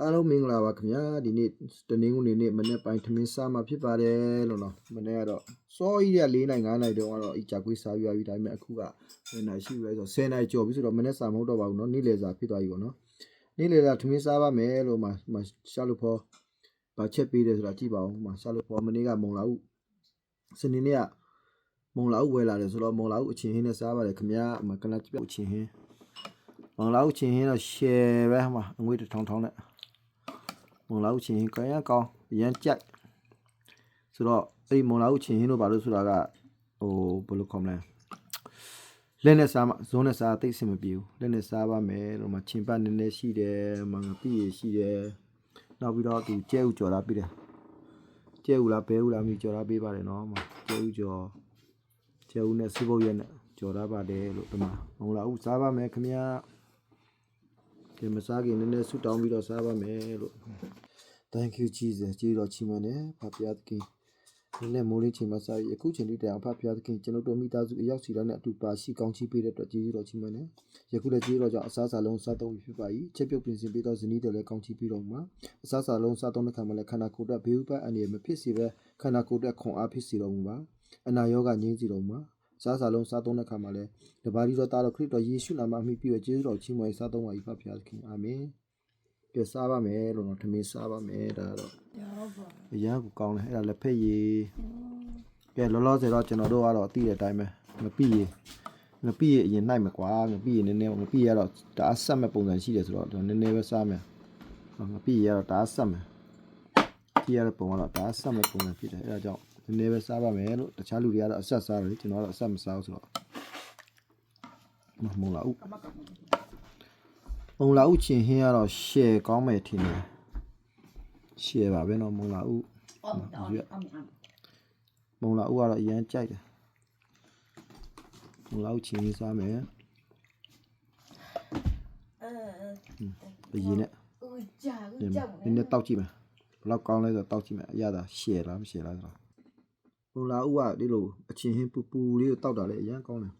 အားလုံးမင်္ဂလာပါခင်ဗျာဒီနေ့တနင်္ဂနွေနေ့မနေ့ပိုင်းထမင်းစားမှာဖြစ်ပါတယ်လို့နော်မနေ့ကတော့စောကြီးရ4နိုင်5နိုင်တုန်းကတော့အကြကွေးစားပြရပြီဒါပေမဲ့အခုက10နိုင်ရှိပြီဆိုတော့10နိုင်ကျော်ပြီဆိုတော့မနေ့စားမဟုတ်တော့ပါဘူးနော်နေ့လယ်စာဖြစ်သွားပြီပေါ့နော်နေ့လယ်စာထမင်းစားပါမယ်လို့မှမှရှာလို့ဖော်ဗချက်ပေးတယ်ဆိုတာကြည့်ပါဦးမှရှာလို့ဖော်မနေ့ကမုံလာဦးစနေနေ့ကမုံလာဦးဝယ်လာတယ်ဆိုတော့မုံလာဦးအချင်းဟင်းနဲ့စားပါတယ်ခင်ဗျာမကနပြောက်အချင်းဟင်းမုံလာဦးအချင်းဟင်းတော့ share ပဲမှာအငွေတစ်ထောင်ထောင်နဲ့ မုံလာဥချင်းကရကောင်းအရန်ကြိုက်ဆိုတော့အဲ့ဒီမုံလာဥချင်းဟင်းတို့ဘာလို့ဆိုတာကဟိုဘယ်လိုခေါ်မလဲလက်နဲ့စားမှဇုံးနဲ့စားသိပ်အဆင်မပြေဘူးလက်နဲ့စားပါမယ်လို့မှချင်းပတ်နည်းနည်းရှိတယ်မငပိရရှိတယ်နောက်ပြီးတော့သူကျဲဥကြော်တာပြီးတယ်ကျဲဥလားဘဲဥလားမိကြော်တာပေးပါတယ်နော်မကျဲဥကြော်ကျဲဥနဲ့စပုတ်ရက်နဲ့ကြော်တာပါတယ်လို့ဒီမှာမုံလာဥစားပါမယ်ခင်ဗျာ ဒီမစားခင်နည်းနည်းဆူတောင်းပြီးတော့စားပါမယ်လို့ Thank you Jesus ကြည်တော်ချီးမွမ်းတယ်ဖဖျားသခင်ဒီနေ့မိုးလေးချိန်မှာစားပြီးအခုချိန်ထိတိုင်အောင်ဖဖျားသခင်ကျွန်တော်တို့မိသားစုအရောက်စီတိုင်းနဲ့အတူပါရှိကောင်းချီးပေးတဲ့အတွက်ကြည်တော်ချီးမွမ်းတယ်ယခုလည်းကြည်တော်ကြောင့်အစားအစာလုံးစားသုံးပြီးဖြစ်ပါ၏ချက်ပြုတ်ပြင်ဆင်ပေးသောဇနီးတော်လည်းကောင်းချီးပေးတော်မှာအစားအစာလုံးစားသုံးတဲ့ခါမှာလည်းခန္ဓာကိုယ်အတွက်ဘေးဥပတ်အန္တရာယ်မဖြစ်စေဘဲခန္ဓာကိုယ်အတွက်ခွန်အားဖြစ်စေတော်မူပါအနာရောဂါငြိမ်းစေတော်မူပါ စားစာလုံးစားသုံးတဲ့ခါမှာလည်းတပါးဒီတော်သားတော်ခရစ်တော်ယေရှုနာမအမိပြုရကျေးဇူးတော်ချီးမွမ်းစားသုံးပါ၏ဖဖျားသခင်အာမင်ကဲစားပါမယ်လို့တော့ထမင်းစားပါမယ်ဒါကတော့အရန်ကိုကောင်းတယ်အဲ့ဒါလက်ဖက်ရည်ကဲလောလောဆယ်တော့ကျွန်တော်တို့ကတော့သိတဲ့အတိုင်းပဲငပိရည်ငပိရည်အရင်နိုင်မယ်ကွာငပိရည်နည်းနည်းငပိရည်ကတော့တအားဆက်မဲ့ပုံစံရှိတယ်ဆိုတော့နည်းနည်းပဲစားမယ်ဟောငပိရည်ကတော့တအားဆက်မယ်ကြည့်ရတဲ့ပုံကတော့တအားဆက်မဲ့ပုံစံဖြစ်တယ်အဲ့ဒါကြောင့် နည်းနည်းပဲစားပါမယ်လို့တခြားလူတွေကတော့အဆက်စားတယ်လေကျွန်တော်ကတော့အဆက်မစားဘူးဆိုတော့မမုံလာဦးမုံလာဦးချင်းဟင်းကတော့ရှယ်ကောင်းမယ်ထင်တယ်ရှယ်ပါပဲနော်မုံလာဦးအော်အော်အော်မုံလာဦးကတော့အရန်ကြိုက်တယ်မုံလာဦးချင်းရေးစားမယ်အဲအရင်နဲ့ဦးကြာနဦးကြာည်းနည်းတောက်ကြည့်မယ်ဘယ်လောက်ကောင်းလဲဆိုတော့တောက်ကြည့်မယ်အရသာရှယ်လားမရှယ်လားဆိုတော့ မုံလာဦးကဒီလိုအချင်းဟင်းပူပူလေးကိုတောက်တာလေအရန်ကောင်းတယ်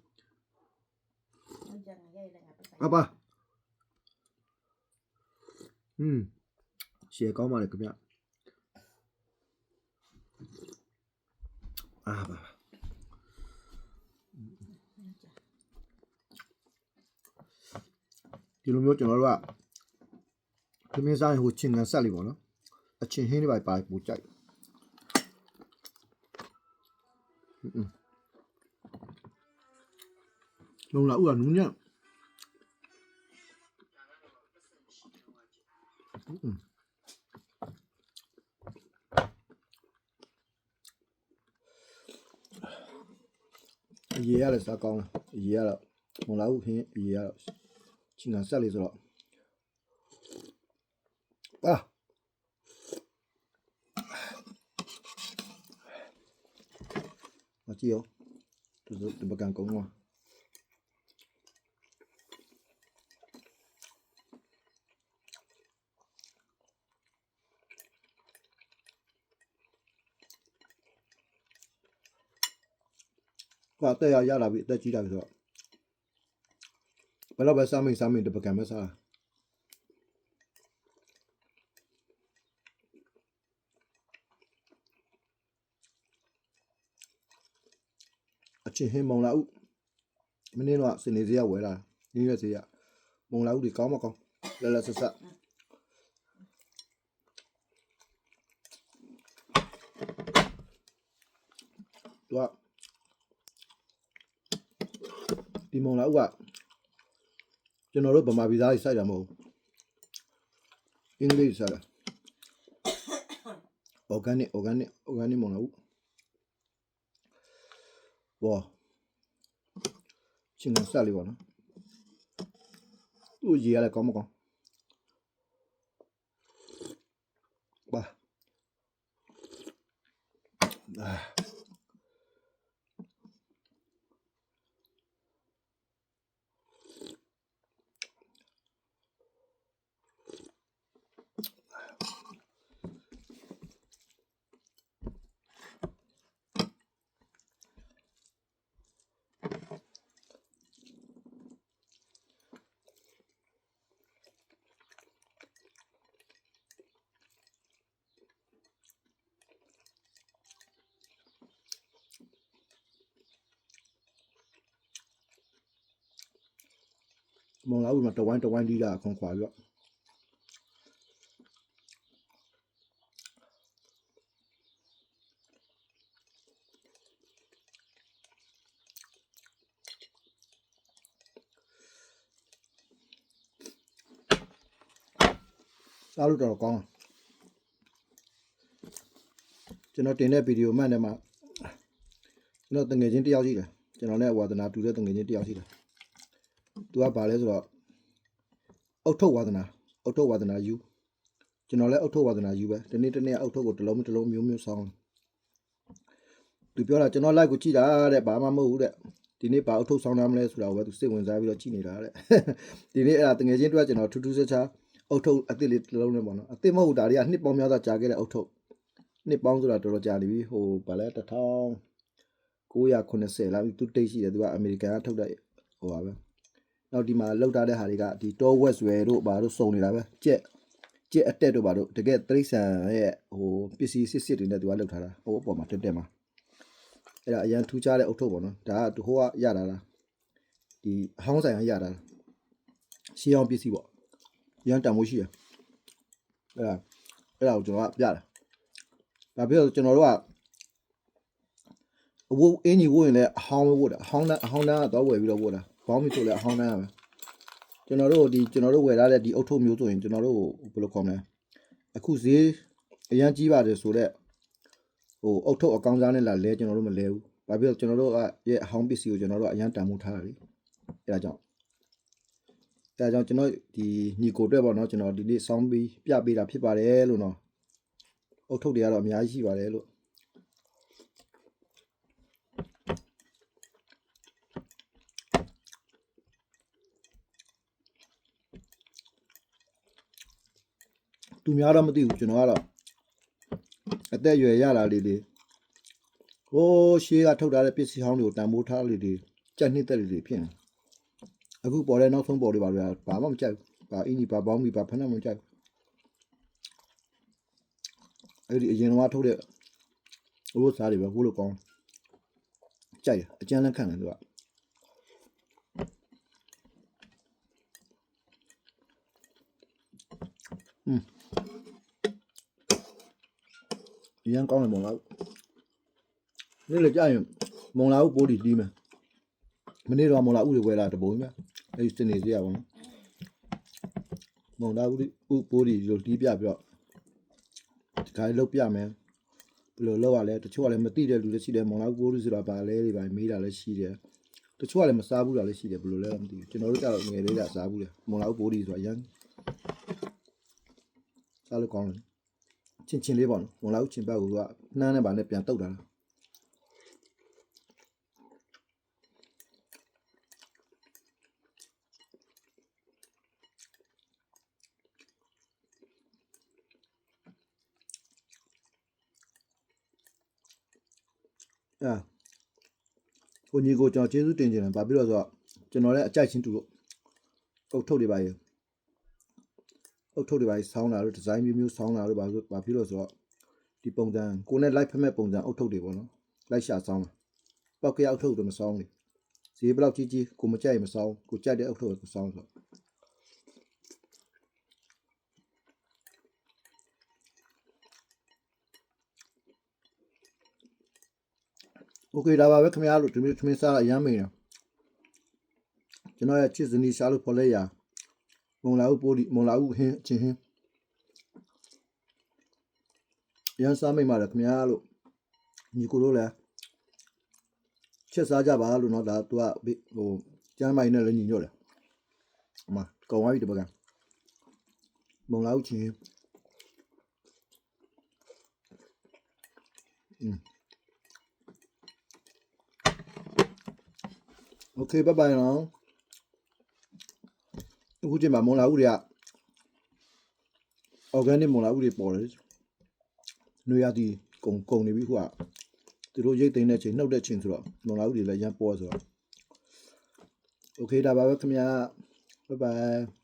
ကြာငယ်ရိုက်လိုက်ပါအပါอืมရှယ်ကောင်းပါလေခင်ဗျအာပါဒီလိုမျိုးကျွန်တော်တို့ကသမင်းစားရင်ဟိုချင်းကန်ဆက်လေးပေါ့နော်အချင်းဟင်းတွေပါပါပူကြိုက် อืมလုံလာဥကနူးညံ့အရေးရလဲစားကောင်းလားအရေးရတော့မလာဘူးခင်းအ ရေးရတော့ချင်းကန်ဆက်လေးဆိုတော့ပါမကြည့်ရောဒီဒီပကံကုန်းတော့ကတော့ရရလာပြီအသက်ကြီးလာပြီဆိုတော့ဘယ်တော့ပဲစားမိစားမိဒီပကံပဲစားအ ချင်းဟင်းမုံလာဥမင်းတို့ကစနေစရဝယ်လာနင်းရစရမုံလာဥဒီကောင်းမကောင်းလဲလဲဆက်ဆက်သူကဒီမုံလာဥကကျွန်တော်တို့ဗမာပြည်သားကြီးစိုက်တာမဟုတ်ဘူးအင်္ဂလိပ်စိုက်တာ organic organic organic မုံလာဥဝါ ချင်းကန်ဆက်လေးပေါ့နော်သူ့ရေရလဲကောင်းမကောင်း မုံလာဦးမှာတဝိုင်းတဝိုင်းတီးတာခွန်ခွာပြီးတော့စားလို့တော်တော်ကောင်းတယ်ကျွန်တော်တင်တဲ့ဗီဒီယိုမှတ်တယ်မှာကျွန်တော်တငယ်ချင်းတစ်ယောက်ရှိတယ်ကျွန်တော်နဲ့ဝါသနာတူတဲ့တငယ်ချင်းတစ်ယောက်ရှိတယ် သူကဘာလဲဆိုတော့အုတ်ထုတ်ဝါသနာအုတ်ထုတ်ဝါသနာယူကျွန်တော်လည်းအုတ်ထုတ်ဝါသနာယူပဲဒီနေ့တနေ့အုတ်ထုတ်ကိုတစ်လုံးတစ်လုံးမျိုးမျိုးဆောင်းသူပြောတာကျွန်တော် like ကိုကြည့်တာတဲ့ဘာမှမဟုတ်ဘူးတဲ့ဒီနေ့ဘာအုတ်ထုတ်ဆောင်းတာမလဲဆိုတာကိုပဲသူစိတ်ဝင်စားပြီးတော့ကြည့်နေတာတဲ့ဒီနေ့အဲ့ဒါတငယ်ချင်းတို့ကကျွန်တော်ထူးထူးဆန်းဆန်းအုတ်ထုတ်အစ်စ်လေးတစ်လုံးနဲ့ပေါ့နော်အစ်စ်မဟုတ်တာတွေကနှစ်ပေါင်းများစွာကြာခဲ့တဲ့အုတ်ထုတ်နှစ်ပေါင်းဆိုတာတော်တော်ကြာနေပြီဟိုဗာလဲတစ်ထောင်980လားသူတိတ်ရှိတယ်သူကအမေရိကန်ကထုတ်တဲ့ဟိုပါပဲ နောက်ဒီမှာလောက်ထားတဲ့ဟာတွေကဒီတောဝက်ဆွဲတို့ဘာတို့စုံနေတာပဲကြက်ကြက်အတက်တို့ဘာတို့တကယ်တိရစ္ဆာန်ရဲ့ဟိုပစ္စည်းစစ်စစ်တွေနဲ့သူကလောက်ထားတာဟိုအပေါ်မှာတက်တက်မှာအဲ့ဒါအရန်ထူးခြားတဲ့အုတ်ထုတ်ပေါ့နော်ဒါကဟိုကရတာလားဒီအဟောင်းဆိုင်ကရတာရှေးအောင်ပစ္စည်းပေါ့ရန်တန်မိုးရှိရအဲ့ဒါအဲ့ဒါကိုကျွန်တော်ကပြတာဒါပြီးတော့ကျွန်တော်တို့ကအဝတ်အင်းကြီးဝတ်ရင်လည်းအဟောင်းပဲဝတ်တာအဟောင်းတန်းအဟောင်းတန်းကတော့ဝယ်ပြီးတော့ဝတ်တာ ဘောင်းမီဆိုလည်းအဟောင်းတန်းရမယ်ကျွန်တော်တို့ဒီကျွန်တော်တို့ဝယ်ထားတဲ့ဒီအုတ်ထုပ်မျိုးဆိုရင်ကျွန်တော်တို့ဘယ်လိုခေါ်မလဲအခုဈေးအရန်ကြီးပါတယ်ဆိုတော့ဟိုအုတ်ထုပ်အကောင်စားနဲ့လာလဲကျွန်တော်တို့မလဲဘူးဘာဖြစ်လို့ကျွန်တော်တို့ကရဲ့အဟောင်းပစ္စည်းကိုကျွန်တော်တို့အရန်တန်မှုထားတာလေအဲဒါကြောင့်အဲဒါကြောင့်ကျွန်တော်ဒီညီကိုအတွက်ပေါ့နော်ကျွန်တော်ဒီနေ့စောင်းပြီးပြပေးတာဖြစ်ပါတယ်လို့နော်အုတ်ထုပ်တွေကတော့အများကြီးရှိပါတယ်လို့ သူများတော့မသိဘူးကျွန်တော်ကတော့အသက်အရွယ်ရလာလေးလေးဟိုးရှေးကထုတ်ထားတဲ့ပစ္စည်းဟောင်းတွေကိုတန်ဖိုးထားလေးတွေကြက်နှစ်သက်လေးတွေဖြစ်နေအခုပေါ်တဲ့နောက်ဆုံးပေါ်တွေပါဗျာဘာမှမကြိုက်ဘူးဘာအင်းကြီးဘာပေါင်းပြီးဘာဖက်နဲ့မကြိုက်ဘူးအဲ့ဒီအရင်ကထုတ်တဲ့ဘိုးစားတွေပဲဘိုးလိုကောင်းကြိုက်တယ်အကျန်းလက်ခံတယ်သူက အရင်ကောင်းတယ်မုံလားနေ့လေကြာရင်မုံလာဦးပိုးတီတီးမယ်မနေ့တော့မုံလာဦးတွေဝယ်လာတပုံပဲအဲ့ဒီစနေစီရပါတော့မုံလာဦးဦးပိုးတီလို့တီးပြပြီးတော့ဒီခါလေးလောက်ပြမယ်ဘယ်လိုလောက်ရလဲတချို့ကလည်းမသိတဲ့လူတွေရှိတယ်မုံလာဦးပိုးတီဆိုတာဘာလဲတွေပါမေးတာလည်းရှိတယ်တချို့ကလည်းမစားဘူးတာလည်းရှိတယ်ဘယ်လိုလဲမသိဘူးကျွန်တော်တို့ကတော့ငယ်လေးကစားဘူးလေမုံလာဦးပိုးတီဆိုတာအရင်စားလို့ကောင်းတယ် ချင်းချင်းလေးပေါ့နော်ဝင်လာဦးချင်းဘက်ကိုကနှမ်းနဲ့ဗာနဲ့ပြန်တုတ်တာလားအာကိုညီကိုကျွန်တော်ကျေးဇူးတင်ကြတယ်ဗာပြီးတော့ဆိုတော့ကျွန်တော်လည်းအကြိုက်ချင်းတူလို့ကုတ်ထုတ်တွေပါရေ အုတ်ထုတ်တွေပါဆောင်းလာလို့ဒီဇိုင်းမျိုးမျိုးဆောင်းလာလို့ဘာလို့ဘာဖြစ်လို့ဆိုတော့ဒီပုံစံကိုနဲ့ live ဖက်မဲ့ပုံစံအုတ်ထုတ်တွေပေါ့နော် live ရှာဆောင်းတာပောက်ကြအုတ်ထုတ်တွေမဆောင်းဘူးဈေးဘယ်လောက်ကြီးကြီးကိုမကြိုက်မဆောင်းကိုကြိုက်တဲ့အုတ်ထုတ်ကိုဆောင်းဆိုတော့โอเคဒါပါပဲခင်ဗျားတို့ဒီမျိုးသမင်းစားအရမ်းမိန်တယ်ကျွန်တော်ရဲ့ချစ်စနီရှာလို့ဖော်လဲရ မုံလာဦးပိုးဒီမုံလာဦးဟင်းချင်းဟင်းရန်စားမိတ်ပါလေခင်ဗျားလို့ညီကိုတို့လည်းချက်စားကြပါလို့เนาะဒါသူကဟိုကျမ်းမိုင်နဲ့လည်းညီညွတ်တယ်အမကောင်းသွားပြီတပတ်ကမုံလာဦးချင်းอืมโอเคဘိုင်ဘိုင်နော် အခုချိန်မှာမွန်လာဥတွေက organic မွန်လာဥတွေပေါ်တယ်။နှွေရသည်ကုံကုံနေပြီခုကသူတို့ရိတ်သိမ်းတဲ့ချိန်နှုတ်တဲ့ချိန်ဆိုတော့မွန်လာဥတွေလည်းရမ်းပေါ်ဆိုတော့ Okay ဒါပါပဲခင်ဗျာ bye bye